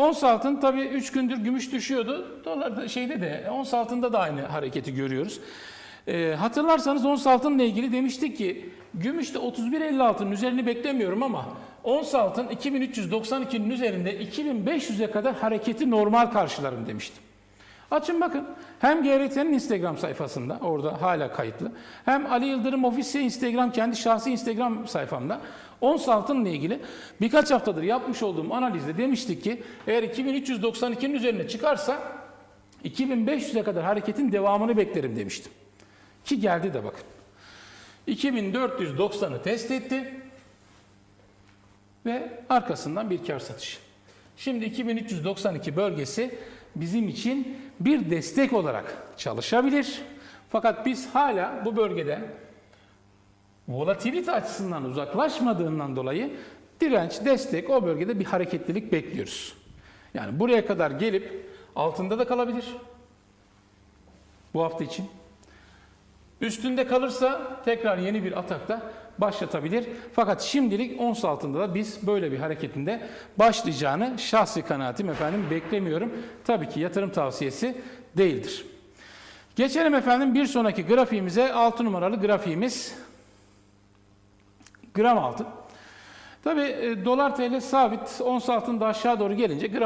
Ons altın tabii 3 gündür gümüş düşüyordu. Dolar şeyde de ons altında da aynı hareketi görüyoruz. Ee, hatırlarsanız ons altınla ilgili demiştik ki gümüşte 31.56'nın üzerini beklemiyorum ama ons altın 2392'nin üzerinde 2500'e kadar hareketi normal karşılarım demiştim. Açın bakın. Hem GRT'nin Instagram sayfasında, orada hala kayıtlı. Hem Ali Yıldırım Ofisya Instagram, kendi şahsi Instagram sayfamda. Ons altınla ilgili birkaç haftadır yapmış olduğum analizde demiştik ki eğer 2392'nin üzerine çıkarsa 2500'e kadar hareketin devamını beklerim demiştim. Ki geldi de bakın. 2490'ı test etti ve arkasından bir kar satışı. Şimdi 2392 bölgesi bizim için bir destek olarak çalışabilir. Fakat biz hala bu bölgede volatilite açısından uzaklaşmadığından dolayı direnç, destek o bölgede bir hareketlilik bekliyoruz. Yani buraya kadar gelip altında da kalabilir bu hafta için. Üstünde kalırsa tekrar yeni bir atakta başlatabilir. Fakat şimdilik ons altında da biz böyle bir hareketinde başlayacağını şahsi kanaatim efendim beklemiyorum. Tabii ki yatırım tavsiyesi değildir. Geçelim efendim bir sonraki grafiğimize 6 numaralı grafiğimiz gram altın. Tabii e, dolar TL sabit ons altında aşağı doğru gelince gram